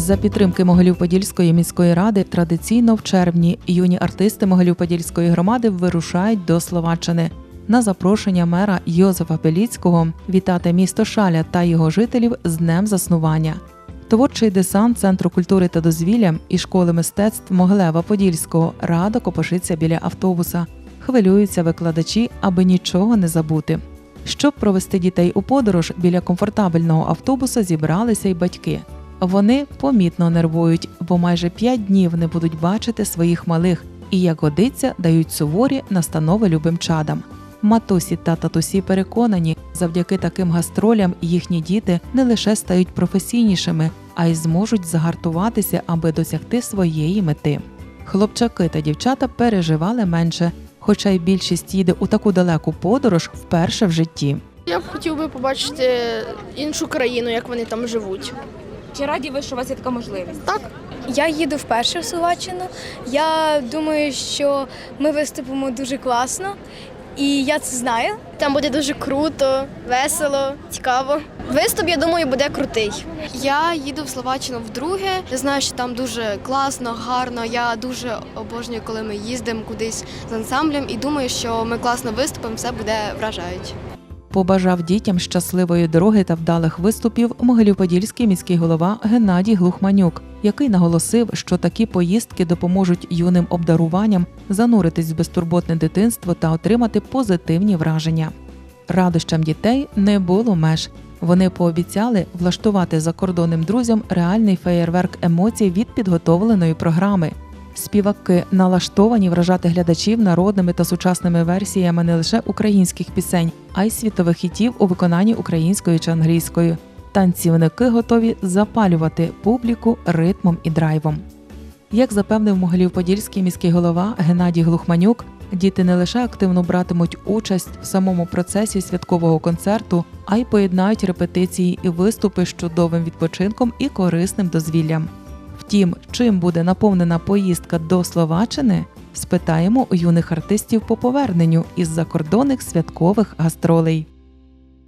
За підтримки Могилів-Подільської міської ради традиційно в червні юні артисти Могилів-Подільської громади вирушають до Словаччини. На запрошення мера Йозефа Беліцького вітати місто Шаля та його жителів з днем заснування. Творчий десант Центру культури та дозвілля і школи мистецтв Могилева Подільського радо копошиться біля автобуса. Хвилюються викладачі, аби нічого не забути. Щоб провести дітей у подорож, біля комфортабельного автобуса зібралися й батьки. Вони помітно нервують, бо майже п'ять днів не будуть бачити своїх малих і, як годиться, дають суворі настанови любим чадам. Матусі та татусі переконані, завдяки таким гастролям їхні діти не лише стають професійнішими, а й зможуть загартуватися, аби досягти своєї мети. Хлопчаки та дівчата переживали менше, хоча й більшість їде у таку далеку подорож вперше в житті. Я б хотів би побачити іншу країну, як вони там живуть. Чи раді ви, що у вас є така можливість? Так, Я їду вперше в Словаччину. Я думаю, що ми виступимо дуже класно, і я це знаю. там буде дуже круто, весело, цікаво. Виступ, я думаю, буде крутий. Я їду в Словаччину вдруге. Я знаю, що там дуже класно, гарно. Я дуже обожнюю, коли ми їздимо кудись з ансамблем і думаю, що ми класно виступимо, все буде вражаюче. Побажав дітям щасливої дороги та вдалих виступів Могилів-Подільський міський голова Геннадій Глухманюк, який наголосив, що такі поїздки допоможуть юним обдаруванням зануритись в безтурботне дитинство та отримати позитивні враження. Радощам дітей не було меж. Вони пообіцяли влаштувати закордонним друзям реальний феєрверк емоцій від підготовленої програми. Співаки налаштовані вражати глядачів народними та сучасними версіями не лише українських пісень, а й світових хітів у виконанні українською чи англійською. Танцівники готові запалювати публіку ритмом і драйвом. Як запевнив Могилів-Подільський міський голова Геннадій Глухманюк, діти не лише активно братимуть участь в самому процесі святкового концерту, а й поєднають репетиції і виступи з чудовим відпочинком і корисним дозвіллям. Втім, чим буде наповнена поїздка до Словаччини, спитаємо у юних артистів по поверненню із закордонних святкових гастролей.